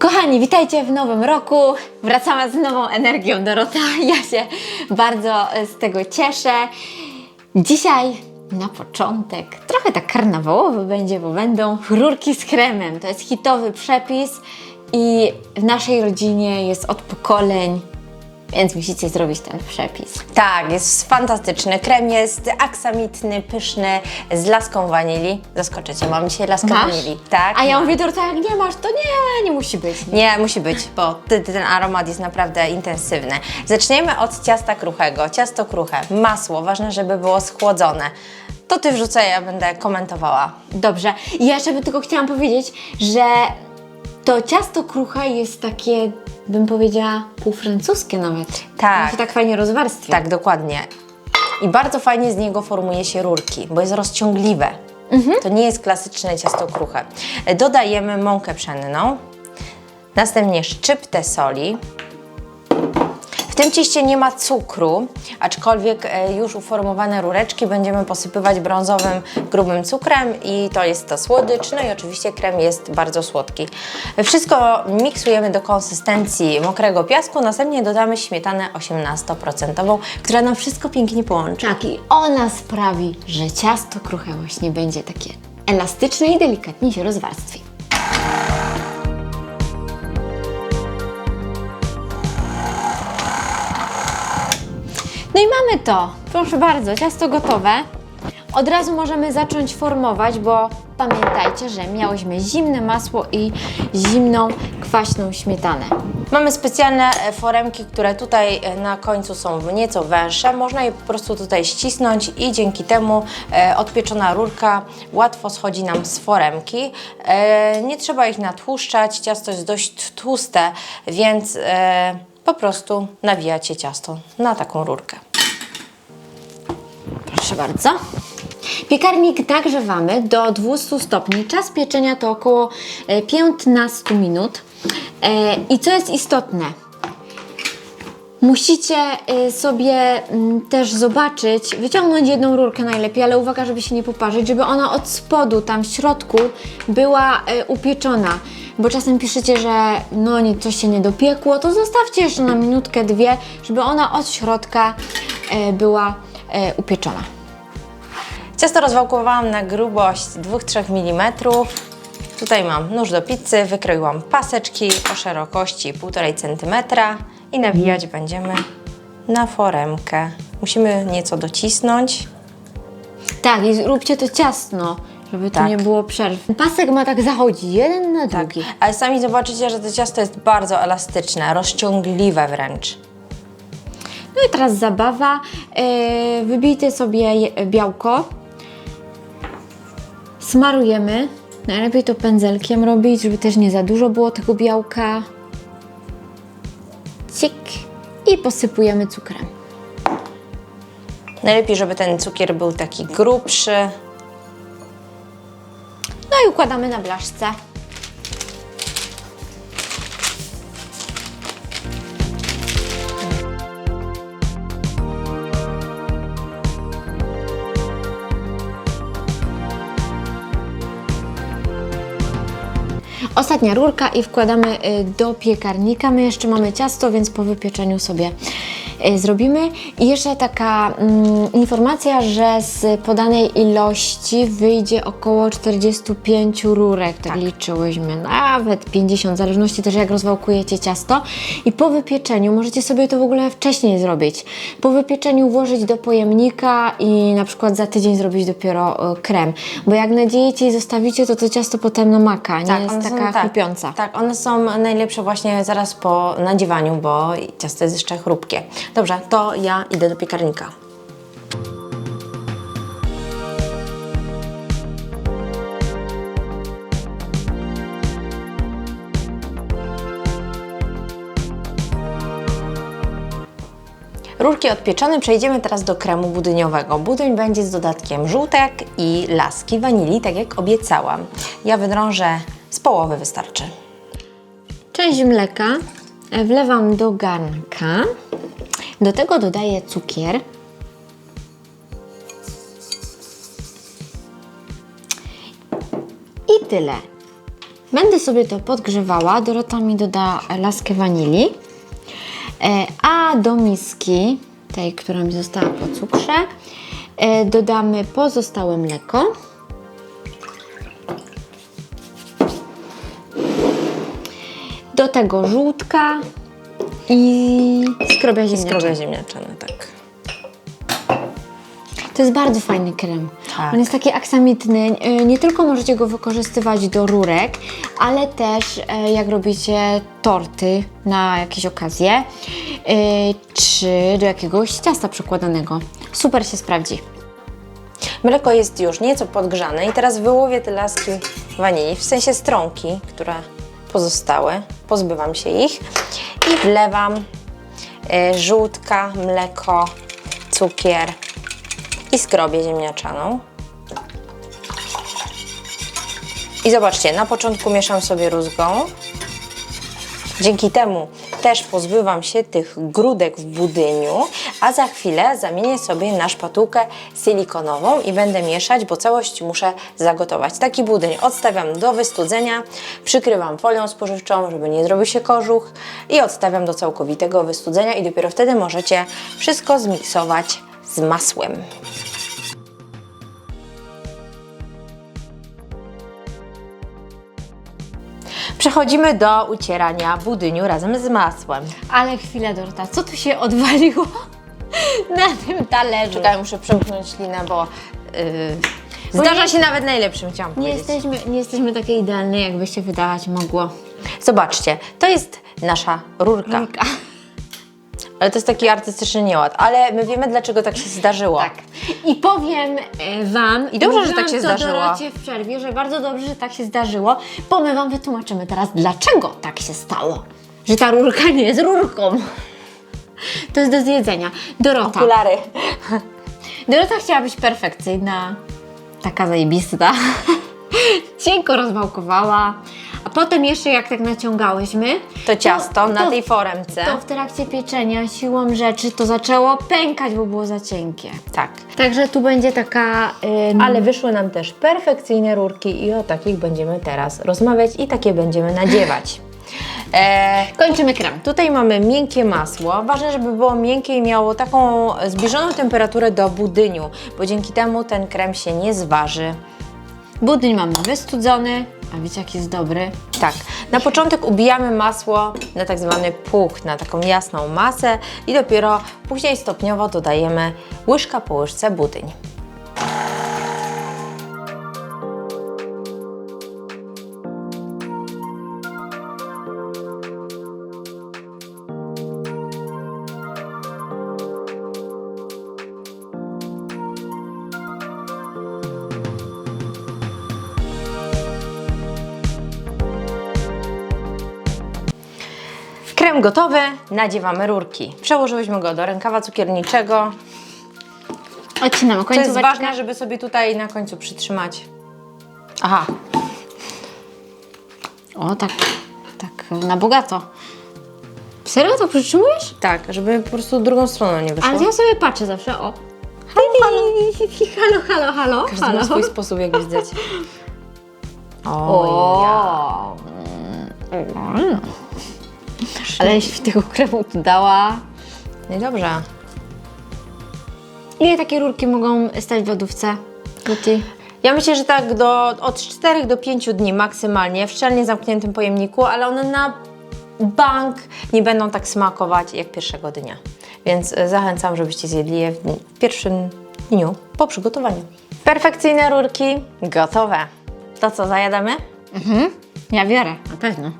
Kochani, witajcie w nowym roku. Wracamy z nową energią, Dorota. Ja się bardzo e, z tego cieszę. Dzisiaj na początek trochę tak karnawałowy będzie, bo będą rurki z kremem. To jest hitowy przepis i w naszej rodzinie jest od pokoleń, więc musicie zrobić ten przepis. Tak, jest fantastyczny. Krem jest aksamitny, pyszny, z laską wanilii. Zaskoczycie, mam dzisiaj laskę Masz? wanilii. Tak. A ja mówię, Dorota, jak nie masz, to nie, nie musi być. Nie, musi być, bo ty, ty, ten aromat jest naprawdę intensywny. Zaczniemy od ciasta kruchego. Ciasto kruche, masło, ważne, żeby było schłodzone. To ty wrzucaj, ja będę komentowała. Dobrze. I ja jeszcze by tylko chciałam powiedzieć, że to ciasto kruche jest takie, bym powiedziała, półfrancuskie nawet. Tak. On się tak fajnie rozwarstwia. Tak, dokładnie. I bardzo fajnie z niego formuje się rurki, bo jest rozciągliwe. To nie jest klasyczne ciasto kruche. Dodajemy mąkę pszenną, następnie szczyptę soli. Tym cieście nie ma cukru, aczkolwiek e, już uformowane rureczki będziemy posypywać brązowym, grubym cukrem i to jest to słodycz, no i oczywiście krem jest bardzo słodki. Wszystko miksujemy do konsystencji mokrego piasku, następnie dodamy śmietanę 18%, która nam wszystko pięknie połączy. Tak, i ona sprawi, że ciasto kruche właśnie będzie takie elastyczne i delikatnie się rozwarstwi. No i mamy to. Proszę bardzo, ciasto gotowe. Od razu możemy zacząć formować, bo pamiętajcie, że miałyśmy zimne masło i zimną, kwaśną śmietanę. Mamy specjalne e, foremki, które tutaj e, na końcu są nieco węższe. Można je po prostu tutaj ścisnąć i dzięki temu e, odpieczona rurka łatwo schodzi nam z foremki. Nie trzeba ich natłuszczać, ciasto jest dość tłuste, więc po prostu nawijacie ciasto na taką rurkę. Proszę bardzo. Piekarnik nagrzewamy do 200 stopni. Czas pieczenia to około e, 15 minut. E, I co jest istotne? Musicie e, sobie mm, też zobaczyć, wyciągnąć jedną rurkę najlepiej, ale uwaga, żeby się nie poparzyć, żeby ona od spodu, tam w środku była e, upieczona. Bo czasem piszecie, że no coś się nie dopiekło, to zostawcie jeszcze na minutkę, dwie, żeby ona od środka e, była e, upieczona. Ciasto rozwałkowałam na grubość 2-3 mm. Tutaj mam nóż do pizzy, wykroiłam paseczki o szerokości 1,5 cm i nawijać będziemy na foremkę. Musimy nieco docisnąć. Tak, i róbcie to ciasno, żeby tu Tak. nie było przerw. Pasek ma tak zachodzić, jeden na drugi. Ale sami zobaczycie, że to ciasto jest bardzo elastyczne, rozciągliwe wręcz. No i teraz zabawa. Yy, wybijcie sobie białko. Smarujemy. Najlepiej to pędzelkiem robić, żeby też nie za dużo było tego białka. Cik. I posypujemy cukrem. Najlepiej, żeby ten cukier był taki grubszy. No i układamy na blaszce. Ostatnia rurka i wkładamy y, do piekarnika. My jeszcze mamy ciasto, więc po wypieczeniu sobie y, zrobimy. I jeszcze taka mm, informacja, że z podanej ilości wyjdzie około 45 rurek, tak, liczyłyśmy, nawet 50, w zależności też jak rozwałkujecie ciasto. I po wypieczeniu, możecie sobie to w ogóle wcześniej zrobić, po wypieczeniu włożyć do pojemnika i na przykład za tydzień zrobić dopiero y, krem. Bo jak nadziejecie i zostawicie, to to ciasto potem namaka, nie jest one taka tak, chrupiąca. Tak, one są najlepsze właśnie zaraz po nadziewaniu, bo ciasto jest jeszcze chrupkie. Dobrze, to ja idę do piekarnika. Rurki odpieczone, przejdziemy teraz do kremu budyniowego. Budyń będzie z dodatkiem żółtek i laski wanilii, tak jak obiecałam. Ja wydrążę z połowy wystarczy. Część mleka wlewam do garnka. Do tego dodaję cukier. I tyle. Będę sobie to podgrzewała. Dorota mi doda laskę wanilii. E, a do miski, tej, która mi została po cukrze, e, dodamy pozostałe mleko. Do tego żółtka i skrobia ziemniaczana. Skrobia ziemniaczana, tak. To jest bardzo fajny krem. Tak. On jest taki aksamitny. E, Nie tylko możecie go wykorzystywać do rurek, ale też e, jak robicie torty na jakieś okazje, e, czy do jakiegoś ciasta przekładanego. Super się sprawdzi. Mleko jest już nieco podgrzane i teraz wyłowię te laski wanilii, w sensie strąki, które pozostały. Pozbywam się ich i wlewam e, żółtka, mleko, cukier i skrobię ziemniaczaną. I zobaczcie, na początku mieszam sobie rózgą. Dzięki temu też pozbywam się tych grudek w budyniu, a za chwilę zamienię sobie na szpatułkę silikonową i będę mieszać, bo całość muszę zagotować. Taki budyń odstawiam do wystudzenia, przykrywam folią spożywczą, żeby nie zrobił się kożuch i odstawiam do całkowitego wystudzenia i dopiero wtedy możecie wszystko zmiksować z masłem. Przechodzimy do ucierania budyniu razem z masłem. Ale chwila, Dorota, co tu się odwaliło na tym talerzu? Czekaj, muszę przemknąć ślinę, bo yy, zdarza nie- się nawet najlepszym, chciałam Nie powiedzieć. jesteśmy, nie jesteśmy takie idealne, jakby się wydawać mogło. Zobaczcie, to jest nasza rurka. Rurka. Ale to jest taki artystyczny nieład. Ale my wiemy, dlaczego tak się zdarzyło. Tak. I powiem e, Wam, I dobrze, że mówiłam tak się to zdarzyło. Dorocie w przerwie, że bardzo dobrze, że tak się zdarzyło, bo my Wam wytłumaczymy teraz, dlaczego tak się stało. Że ta rurka nie jest rurką. To jest do zjedzenia. Dorota. Okulary. Dorota chciała być perfekcyjna, taka zajebista. Cienko rozwałkowała. A potem jeszcze jak tak naciągałyśmy, To ciasto na to- tej foremce. to w trakcie pieczenia siłą rzeczy to zaczęło pękać, bo było za cienkie. Tak. Także tu będzie taka. ym, Ale wyszły nam też perfekcyjne rurki i o takich będziemy teraz rozmawiać i takie będziemy nadziewać. E, Kończymy krem. Tutaj mamy miękkie masło. Ważne, żeby było miękkie i miało taką zbliżoną temperaturę do budyniu, bo dzięki temu ten krem się nie zważy. Budyń mamy wystudzony, a wiecie jak jest dobry? Tak, na początek ubijamy masło na tak zwany puch, na taką jasną masę i dopiero później stopniowo dodajemy łyżka po łyżce budyń. Krem gotowy, nadziewamy rurki. Przełożyłyśmy go do rękawa cukierniczego. Odcinamy To jest końcóweczkę. ważne, żeby sobie tutaj na końcu przytrzymać. Aha, O, tak, tak na bogato. Serio to przytrzymujesz? tak, żeby po prostu drugą stroną nie wyszło. Ale ja sobie patrzę zawsze, o. Halo, halo, halo, halo, Każdy ma swój sposób, jak widzieć. O, O, mm. Ale w tego kremu tu dała. No i dobrze. Ile takie rurki mogą stać w lodówce? Tuti? Ja myślę, że tak do, od 4 do 5 dni maksymalnie w szczelnie zamkniętym pojemniku, ale one na bank nie będą tak smakować jak pierwszego dnia. Więc e, zachęcam, żebyście zjedli je w, dni- w pierwszym dniu po przygotowaniu. Perfekcyjne rurki gotowe. To co, zajadamy? Ja biorę, na pewno.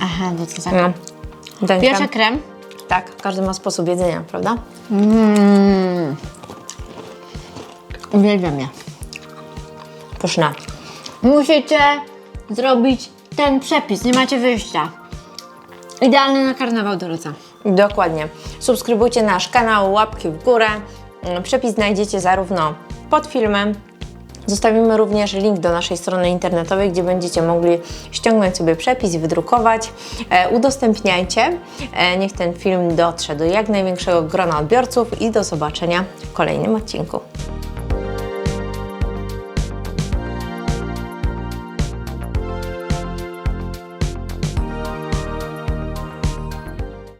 Aha, bo to tak. No. Ten Pierwszy krem. krem. Tak, każdy ma sposób jedzenia, prawda? Mmm. Uwielbiam je. Pyszne. Musicie zrobić ten przepis, nie macie wyjścia. Idealny na karnawał Doroca. Dokładnie. Subskrybujcie nasz kanał, łapki w górę. Mm, Przepis znajdziecie zarówno pod filmem. Zostawimy również link do naszej strony internetowej, gdzie będziecie mogli ściągnąć sobie przepis, wydrukować. E, udostępniajcie. E, niech ten film dotrze do jak największego grona odbiorców i do zobaczenia w kolejnym odcinku.